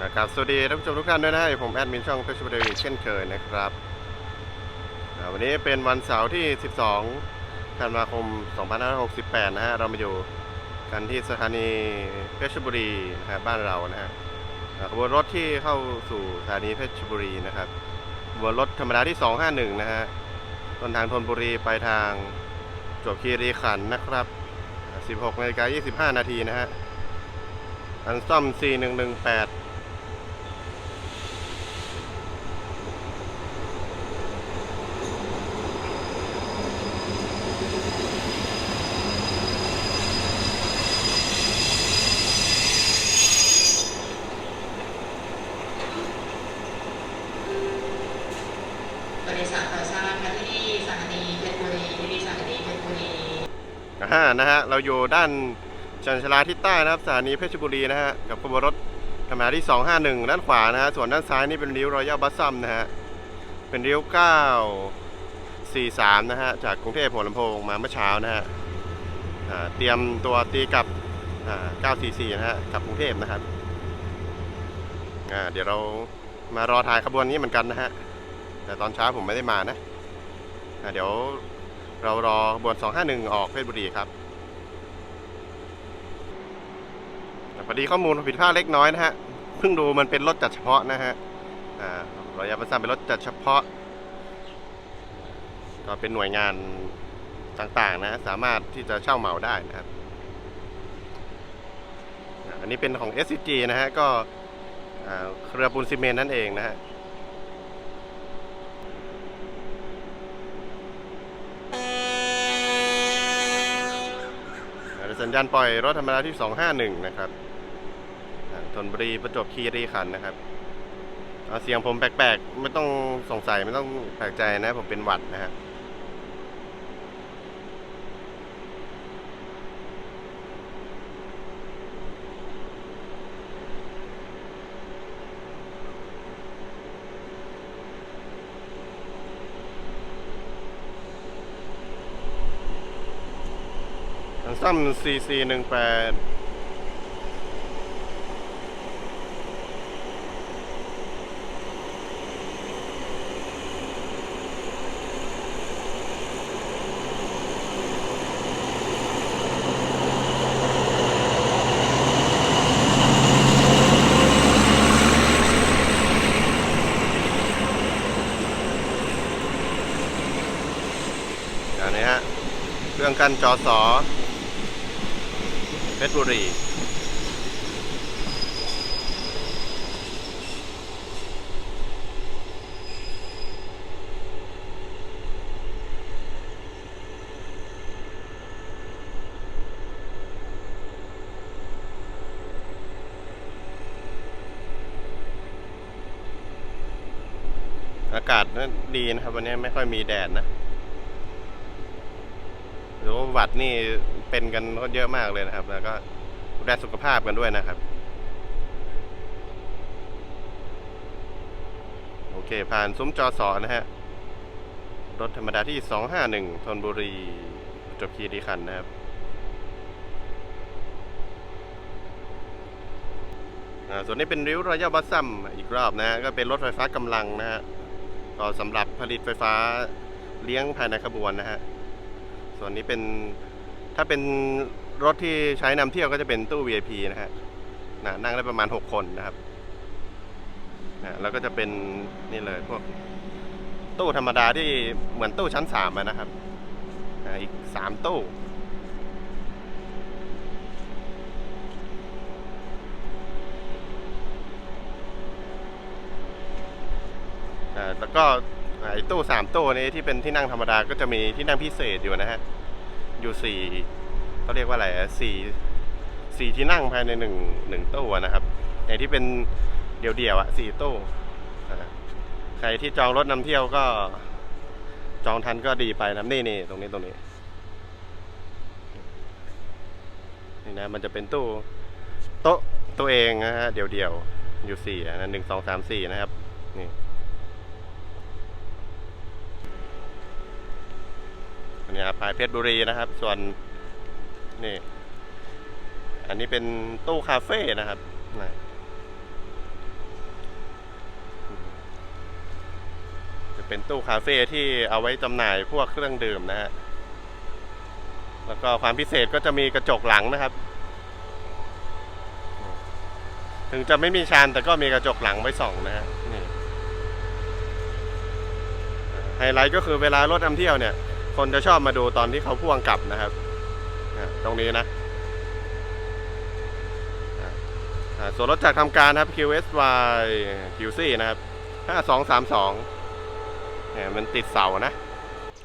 ครับสวัสดีท่านผู้ชมทุกท่านด้วยนะผมแอดมินช่องเพชรบุรีเช่นเคยนะครับวันนี้เป็นวันเสาร์ที่ 12 ธันวาคม 2568 นะฮะเรามาอยู่กันที่สถานีเพชรบุรีนะฮะบ้านเรานะฮะขบวนรถที่เข้าสู่สถานีเพชรบุรีนะครับขบวนรถธรรมดาที่ 251 นะฮะต้นทางธนบุรีไปทางจวบคีรีขันนะครับ 16นาฬิกา25 นาทีนะฮะอันซ่อม 4118 บริษัทก่อสร้างค่ะที่สถานีเพชรบุรีที่สถานีเพชรบุรี อ่านะฮะเราอยู่ด้านชันชลาทิศใต้นะครับสถานีเพชรบุรีนะฮะกับขบวนรถธรรมดาที่ 251 ด้านขวานะฮะส่วนด้านซ้ายนี่เป็นริ้วรอยัลบัสซัมนะฮะเป็นริ้ว 943 นะฮะจากกรุงเทพหัวลำโพงมาเมื่อเช้านะฮะเตรียมตัวตีกับ 944 นะฮะกลับกรุงเทพนะครับเดี๋ยวเรามารอถ่ายขบวนนี้เหมือนกันนะฮะแต่ตอนเช้าผมไม่ได้มานะเดี๋ยว เรารอขบวน 251 ออกเพชรบุรีครับพอดีข้อมูลผิดพลาดเล็กน้อยนะฮะ เพิ่งดูมันเป็นรถจัดเฉพาะนะฮะอ่าเรายาประสานเป็นรถจัดเฉพาะ ก็เป็นหน่วยงานต่างๆนะสามารถที่จะเช่าเหมาได้นะครับ อันนี้เป็นของ SCG นะฮะ ก็เครือปูนซีเมนต์นั่นเองนะฮะ สัญญาณปล่อยรถธรรมดาที่ 251 นะครับธนบุรีประจวบคีรีขันนะครับเสียงผมแปลกๆ ไม่ต้องสงสัยไม่ต้องแปลกใจนะ ผมเป็นหวัดนะครับ ซ่อม CC 1 8 อันนี้ฮะ เครื่องกันจอสอ เพชรบุรี อากาศนั้นดีนะครับ วันนี้ไม่ค่อยมีแดดนะ หวัดนี่เป็นกันก็เยอะมากเลยนะครับ แล้วก็ดูแลสุขภาพกันด้วยนะครับ โอเค ผ่านซุ้มจอสอนะฮะ รถธรรมดาที่ 251ธนบุรีจบคีรีขันนะครับอ่าส่วนนี้เป็นริ้วรอยัลบัสซัมอีกรอบนะฮะ ก็เป็นรถไฟฟ้ากำลังนะฮะ ก็สำหรับผลิตไฟฟ้าเลี้ยงภายในขบวนนะฮะ ส่วนนี้เป็นถ้าเป็นรถที่ใช้นำเที่ยวก็จะเป็นตู้ VIP นะฮะนะนั่งได้ประมาณ 6 คนนะครับนะแล้วก็จะเป็นนี่เลยพวกตู้ธรรมดาที่เหมือนตู้ชั้น3อะนะครับนะอีก3ตู้แล้วก็ ไอ้ตู้สามตู้นี้ที่เป็นที่นั่งธรรมดาก็จะมีที่นั่งพิเศษอยู่นะฮะ อยู่สี่เขาเรียกว่าอะไรสี่สี่ที่นั่งภายในหนึ่งหนึ่งตู้อะนะครับในที่เป็นเดี่ยวๆอะสี่ตู้ใครที่จองรถนำเที่ยวก็ จองทันก็ดีไปนะนี่นี่ตรงนี้ตรงนี้นี่นะมันจะเป็นตู้โต๊ะตัวเองนะฮะเดี่ยวๆอยู่สี่นนั้นหนึ่งสองสามสี่นะครับนี่ เนี่ยภายเพชรบุรีนะครับ ส่วนนี่ อันนี้เป็นตู้คาเฟ่นะครับจะเป็นตู้คาเฟ่ที่เอาไว้จำหน่ายพวกเครื่องดื่มนะฮะแล้วก็ความพิเศษก็จะมีกระจกหลังนะครับ ถึงจะไม่มีชานแต่ก็มีกระจกหลังไว้ส่องนะฮะไฮไลท์ก็คือเวลารถนำเที่ยวเนี่ย คนจะชอบมาดูตอนที่เขาพ่วงกลับนะครับตรงนี้นะส่วนรถจากทำการครับ QSY QC นะครับ 5232เนี่ยมันติดเสานะ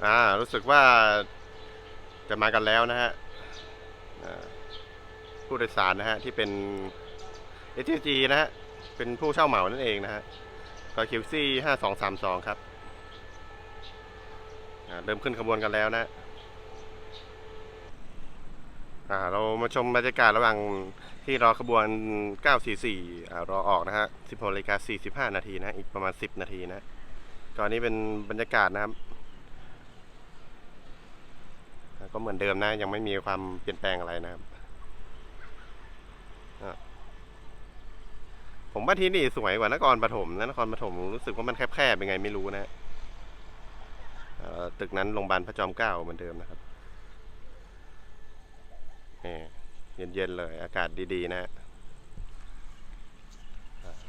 อ่า รู้สึกว่าจะมากันแล้วนะฮะผู้โดยสารนะฮะ ที่เป็น HG นะฮะ เป็นผู้เช่าเหมานั่นเองนะฮะก็ QC 5232 ครับอ่า เริ่มขึ้นขบวนกันแล้วนะเรามาชมบรรยากาศระหว่างที่รอขบวน 944อรอออกนะฮะ 16นาฬิกา45 นาทีนะ อีกประมาณ 10 นาทีนะก่อนนี้เป็นบรรยากาศนะครับ ก็เหมือนเดิมนะ ยังไม่มีความเปลี่ยนแปลงอะไรนะครับ ผมว่าที่นี่สวยกว่านครปฐมนะนครปฐมรู้สึกว่ามันแคบๆยังไงไม่รู้นะ ตึกนั้นโรงพยาบาลพระจอมเกล้าเหมือนเดิมนะครับเย็นๆเลยอากาศดีๆนะฮะ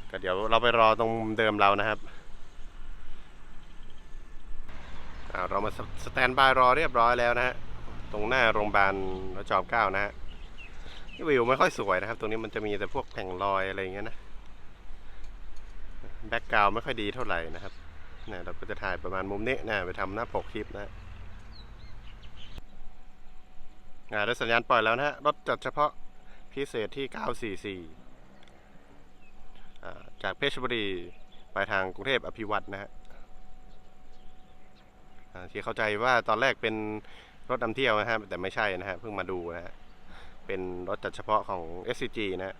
ก็เดี๋ยวเราไปรอตรงเดิมเรานะครับเรามาสสแตนบายรอเรียบร้อยแล้วนะฮะตรงหน้าโรงพยาบาลพระจอมเกล้านะฮะวิวไม่ค่อยสวยนะครับ ตรงนี้มันจะมีแต่พวกแผงลอยอะไรอย่างเงี้ยนะแบ็กกราวไม่ค่อยดีเท่าไหร่นะครับ นี่ยเราก็จะถ่ายประมาณมุมนี้นะไปทำหน้าปกคลิปนะอ่าได้สัญญาณปล่อยแล้วนะฮะรถจัดเฉพาะพิเศษที่ 944 จากเพชรบุรีไปทางกรุงเทพอภิวัตนะฮะที่เข้าใจว่าตอนแรกเป็นรถนำเที่ยวนะฮะแต่ไม่ใช่นะฮะเพิ่งมาดูนะฮะเป็นรถจัดเฉพาะของ SCG นะฮะ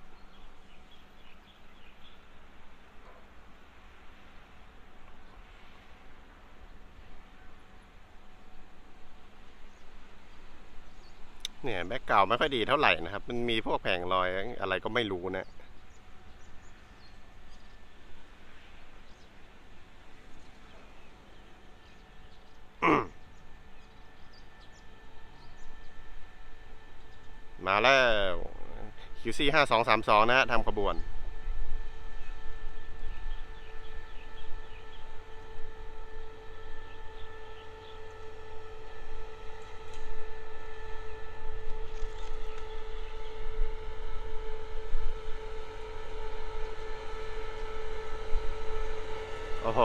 เนี่ยแบ็กเก่าไม่ค่อยดีเท่าไหร่นะครับ มันมีพวกแผงลอยอะไรก็ไม่รู้นะมาแล้ว QC ห้าสองสามสองนะฮะทำขบวน อ้โห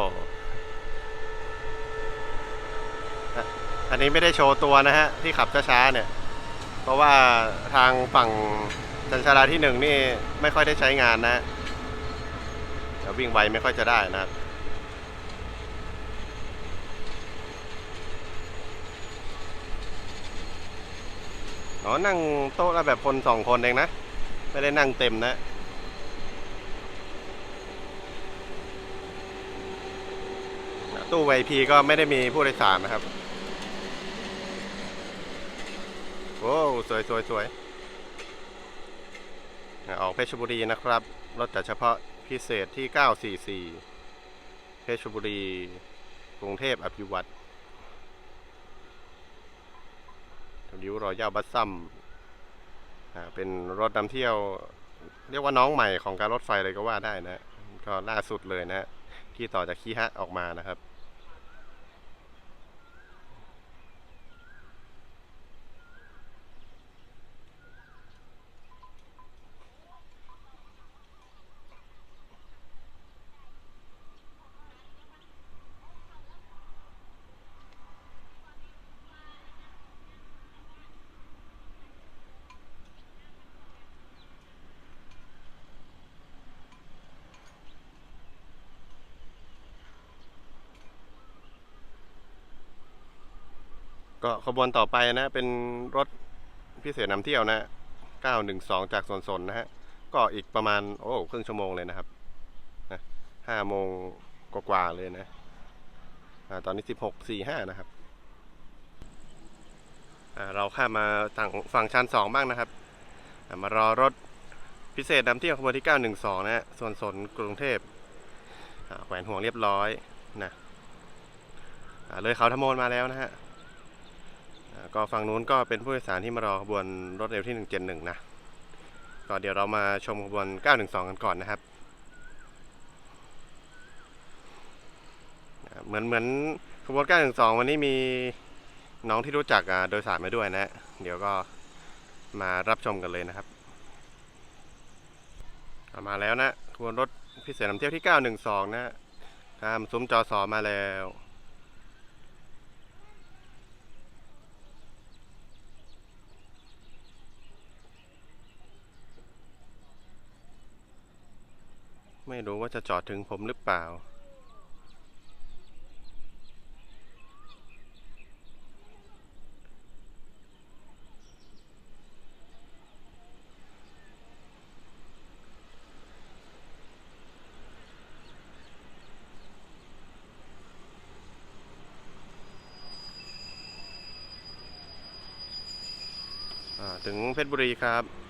อันนี้ไม่ได้โชว์ตัวนะฮะ ที่ขับช้าๆเนี่ย เพราะว่าทางฝั่งจันชาราที่หนึ่งนี่ไม่ค่อยได้ใช้งานนะเดี๋ยววิ่งไวไม่ค่อยจะได้นะอ๋อนั่งโต๊ะละแบบคนสองคนเองนะ ไม่ได้นั่งเต็มนะ ตู้ VIP ก็ไม่ได้มีผู้โดยสารนะครับโอ้สวยสวยสวยออกเพชรบุรีนะครับรถจัดเฉพาะพิเศษที่ 944 เพชรบุรี กรุงเทพอภิวัตรริ้วรอยย่าบัสซัมเป็นรถนำเที่ยว เรียกว่าน้องใหม่ของการรถไฟเลยก็ว่าได้นะ ก็ล่าสุดเลยนะ ที่ต่อจากคีฮะออกมานะครับ ก็ขบวนต่อไปนะ เป็นรถพิเศษนำเที่ยวนะ 912 จากสวนสนนะฮะ ก็อีกประมาณ โอ้ครึ่งชั่วโมงเลยนะครับนะห้าโมงกว่าๆเลยนะอ่าตอนนี้ 16.45 นะครับอ่าเราข้ามมาฝั่งฝั่งชั้นสองบ้างนะครับอ่ามารอรถพิเศษนำเที่ยวขบวนที่ 912 นะฮะส่วนสนกรุงเทพอ่าแขวนห่วงเรียบร้อยนะอ่าเลยเขาทมนมาแล้วนะฮะ ก็ฝั่งนู้นก็เป็นผู้โดยสารที่มารอขบวนรถเร็วที่ 171 นะ ก็เดี๋ยวเรามาชมขบวน 912 กันก่อนนะครับ เหมือนเหมือนขบวน 912 วันนี้มีน้องที่รู้จักโดยสารมาด้วยนะ เดี๋ยวก็มารับชมกันเลยนะครับ มาแล้วนะขบวนรถพิเศษนำเที่ยวที่ 912 นะข้ามซุ้มจอสอมาแล้ว ไม่รู้ว่าจะจอดถึงผมหรือเปล่า ถึงเพชรบุรีครับ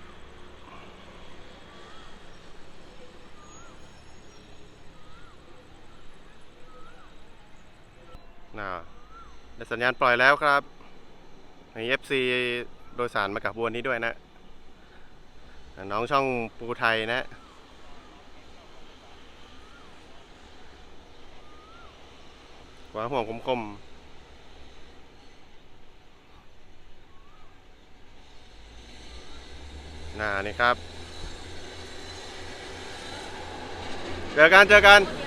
น่าได้สัญญาณปล่อยแล้วครับใน FC โดยสารมากับบวนนี้ด้วยนะ น้องช่องปูไทยนะวางห่วงคมๆน่านี่ครับ เจอกัน เจอกัน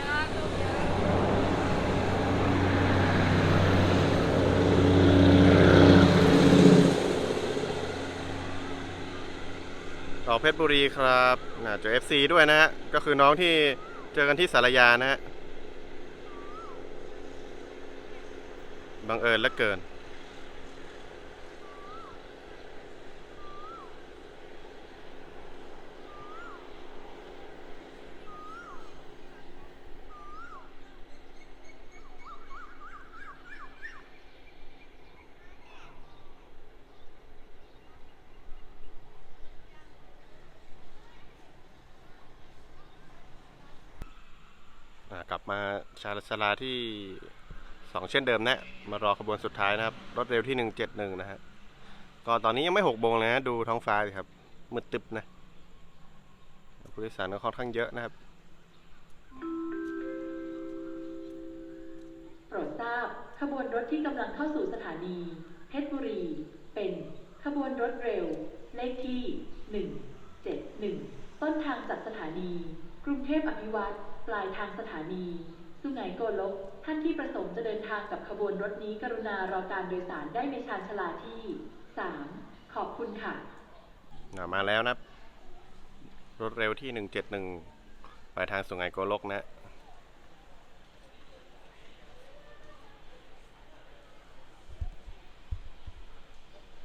เพชรบุรีครับเจอเจอ FC ด้วยนะฮะ ก็คือน้องที่เจอกันที่สารยานะฮะ บังเอิญเหลือเกิน ลับมาชาลชลาที่สองเช่นเดิมนะ มารอขบวนสุดท้ายนะครับ รถเร็วที่หนึ่งเจ็ดหนึ่งนะฮะก็ตอนนี้ยังไม่หกโมงเลยนะ ดูท้องฟ้าสิครับมืดตึบนะผู้โดยสารก็ค่อนข้างเยอะนะครับโปรดทราบขบวนรถที่กำลังเข้าสู่สถานี เพชรบุรี เป็นขบวนรถเร็ว เลขที่ 171 ต้นทางจากสถานี กรุงเทพอภิวัตร ปลายทางสถานี สุไหงโกลก ท่านที่ประสงค์จะเดินทางกับขบวนรถนี้กรุณารอการโดยสารได้ในชานชาลาที่ 3 ขอบคุณค่ะ มาแล้วนะรถเร็วที่หนึ่งเจ็ดหนึ่งปลายทางสุไหงโกลกนะ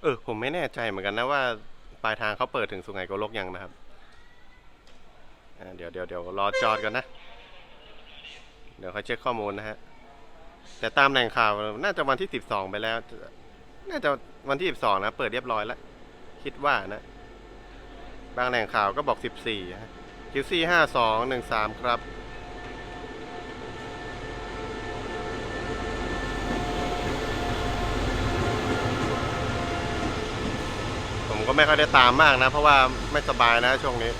เออผมไม่แน่ใจเหมือนกันนะว่าปลายทางเขาเปิดถึงสุไหงโกลกยังนะครับ เดี๋ยวเดี๋ยวเดี๋ยวรอจอดกันนะ เดี๋ยวค่อยเช็คข้อมูลนะฮะ แต่ตามแหล่งข่าวน่าจะวันที่สิบสองไปแล้ว น่าจะวันที่สิบสองนะ เปิดเรียบร้อยแล้ว คิดว่านะ บางแหล่งข่าวก็บอก14ฮะ QC 5213ครับผมก็ไม่ค่อยได้ตามมากนะ เพราะว่าไม่สบายนะช่วงนี้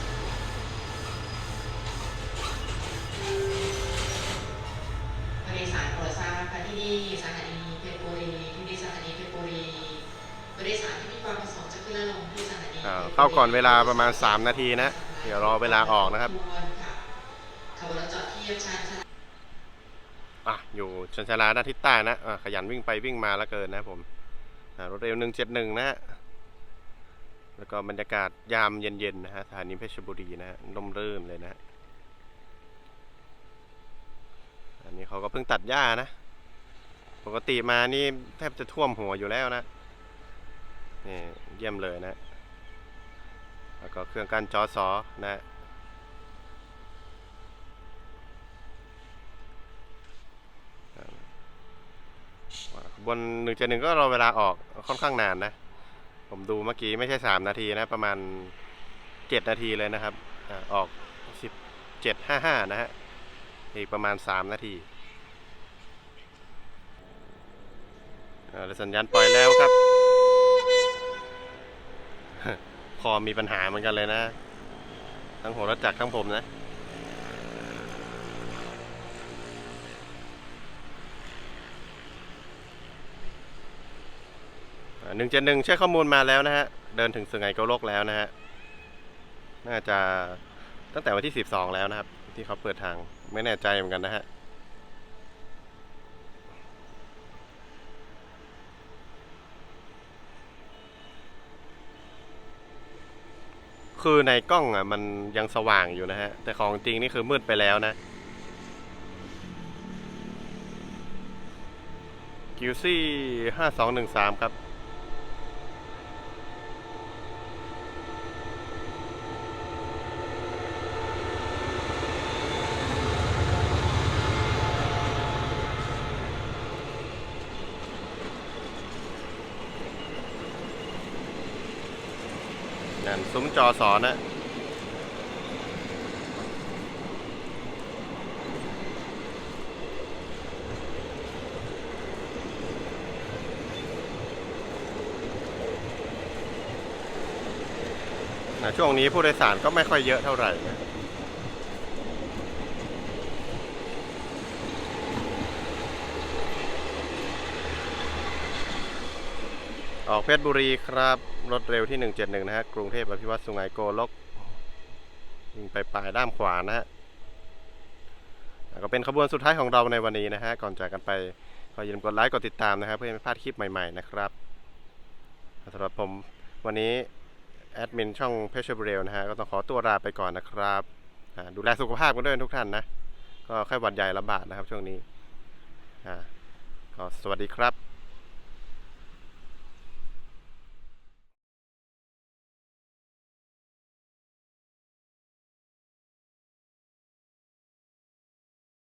ทราบค่ะที่นี่สถานีเพชรบุรีที่นี่สถานีเพชรบุรีผู้โดยสารที่มีความประสงค์จะขึ้นและลงที่สถานีอ่าเข้าก่อนเวลาประมาณ 3 นาทีนะ เดี๋ยวรอเวลาออกนะครับขบวนค่ะขบวนรถจอดที่ชานชาลาอะอยู่ชนชาลาด้านทิศใต้นะอะขยันวิ่งไปวิ่งมาแล้วเกินนะผมอ่ารถเร็ว 171 นะฮะแล้วก็บรรยากาศยามเย็นๆนะฮะสถานีเพชรบุรีนะฮะร่มรื่นเลยนะฮะอันนี้เขาก็เพิ่งตัดหญ้านะ ปกติมานี่แทบจะท่วมหัวอยู่แล้วนะนี่เยี่ยมเลยนะ แล้วก็เครื่องกั้นจอสอนะบนหนึ่งเจ็ดหนึ่งก็รอเวลาออกค่อนข้างนานนะ ผมดูเมื่อกี้ไม่ใช่สามนาทีนะ ประมาณเจ็ดนาทีเลยนะครับอ่าออกสิบเจ็ดห้าห้านะฮะ อีกประมาณสามนาที อ่าสัญญาณปล่อยแล้วครับ คอมีปัญหาเหมือนกันเลยนะ ทั้งหัวรถจักรทั้งผมนะ หนึ่งเจ็ดหนึ่งใช้ข้อมูลมาแล้วนะฮะ เดินถึงสุไหงโกลกแล้วนะฮะ น่าจะตั้งแต่วันที่สิบสองแล้วนะครับ ที่เขาเปิดทางไม่แน่ใจเหมือนกันนะฮะ คือในกล้องอะ มันยังสว่างอยู่นะฮะ แต่ของจริงนี่คือมืดไปแล้วนะกิวซี่ห้าสองหนึ่งสามครับ อสอนนะช่วงนี้ผู้โดยสารก็ไม่ค่อยเยอะเท่าไหร่นะ ออกเพชรบุรีครับ รถเร็วที่ 171 นะฮะ กรุงเทพอภิวัตสุไหงโกลกวิ่งไปปลายด้ามขวานะฮะก็เป็นขบวนสุดท้ายของเราในวันนี้นะฮะ ก่อนจากกันไปขออย่าลืมกดไลค์กดติดตามนะครับ เพื่อไม่พลาดคลิปใหม่ๆนะครับสำหรับผมวันนี้แอดมินช่องเพชรบุรีนะฮะ ก็ต้องขอตัวลาไปก่อนนะครับดูแลสุขภาพกันด้วยทุกท่านนะ ก็ไข้หวัดใหญ่ระบาดนะครับช่วงนี้อ่าก็สวัสดีครับ